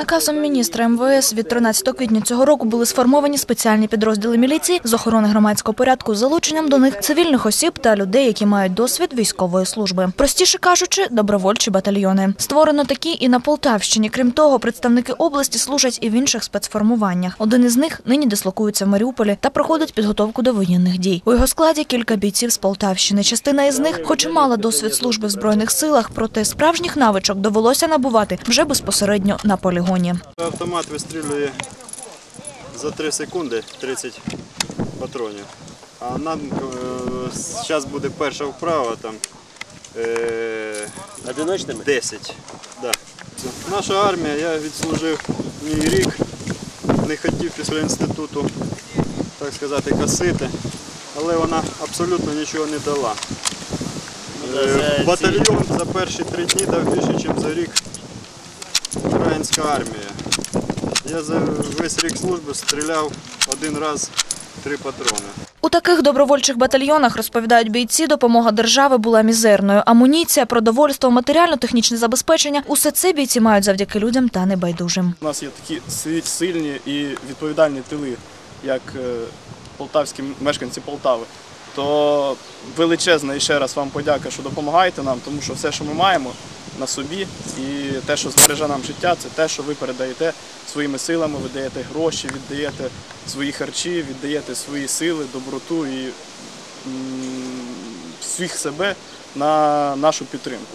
Наказом міністра МВС від 13 квітня цього року були сформовані спеціальні підрозділи міліції з охорони громадського порядку з залученням до них цивільних осіб та людей, які мають досвід військової служби. Простіше кажучи, добровольчі батальйони. Створено такі і на Полтавщині. Крім того, представники області служать і в інших спецформуваннях. Один із них нині дислокується в Маріуполі та проходить підготовку до воєнних дій. У його складі кілька бійців з Полтавщини. Частина із них, хоч і мала досвід служби в збройних силах, проте справжніх навичок довелося набувати вже безпосередньо на полігоні. Автомат вистрілює за 3 секунди 30 патронів. А нам зараз буде перша вправа там е, Одиночними? 10. Да. Наша армія, я відслужив мій рік, не хотів після інституту, так сказати, касити, але вона абсолютно нічого не дала. Е, Батальйон за перші три дні дав більше, ніж за рік українська армія. Я за весь рік служби стріляв один раз три патрони. У таких добровольчих батальйонах розповідають бійці, допомога держави була мізерною. Амуніція, продовольство, матеріально-технічне забезпечення усе це бійці мають завдяки людям та небайдужим. У нас є такі сильні і відповідальні тили, як е, полтавські мешканці Полтави. То величезна і ще раз вам подяка, що допомагаєте нам, тому що все, що ми маємо на собі, і те, що збереже нам життя, це те, що ви передаєте своїми силами, ви гроші, віддаєте свої харчі, віддаєте свої сили, доброту і всіх себе на нашу підтримку.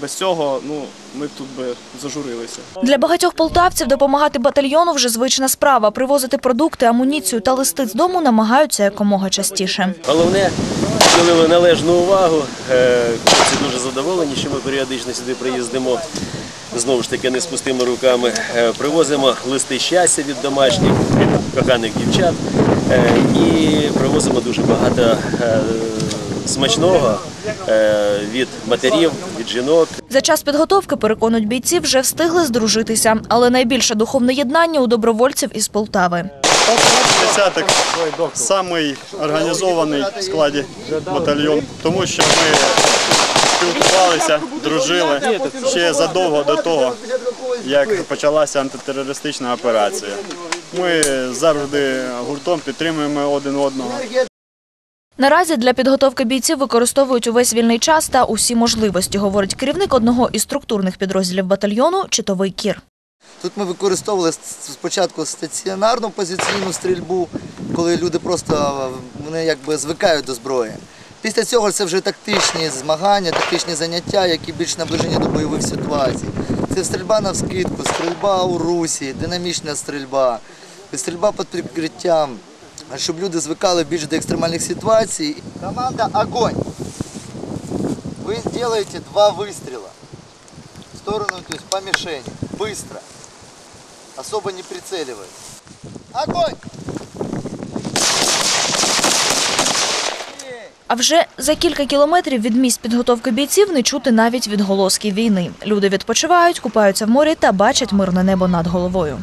Без цього ну, ми б тут би зажурилися. Для багатьох полтавців допомагати батальйону вже звична справа. Привозити продукти, амуніцію та листи з дому намагаються якомога частіше. Головне, приділили належну увагу. Е, Хлопці дуже задоволені, що ми періодично сюди приїздимо. Знову ж таки, не з пустими руками. Е, Привозимо листи щастя від домашніх, від коханих дівчат. Е, І привозимо дуже багато е, смачного е, від матерів, від жінок. За час підготовки, переконують бійці, вже встигли здружитися. Але найбільше духовне єднання у добровольців із Полтави. Десяток самий організований в складі батальйон, тому що ми спілкувалися, дружили ще задовго до того, як почалася антитерористична операція. Ми завжди гуртом підтримуємо один одного. Наразі для підготовки бійців використовують увесь вільний час та усі можливості, говорить керівник одного із структурних підрозділів батальйону Читовий Кір. Тут ми використовували спочатку стаціонарну позиційну стрільбу, коли люди просто вони якби звикають до зброї. Після цього це вже тактичні змагання, тактичні заняття, які більш наближені до бойових ситуацій. Це стрільба на вскидку, стрільба у русі, динамічна стрільба, стрільба під прикриттям, щоб люди звикали більш до екстремальних ситуацій. Команда огонь! Ви робите два вистріли в сторону, то по мишени, быстро, особо не прицеливаясь. Огонь! А вже за кілька кілометрів від місць підготовки бійців не чути навіть відголосків війни. Люди відпочивають, купаються в морі та бачать мирне небо над головою.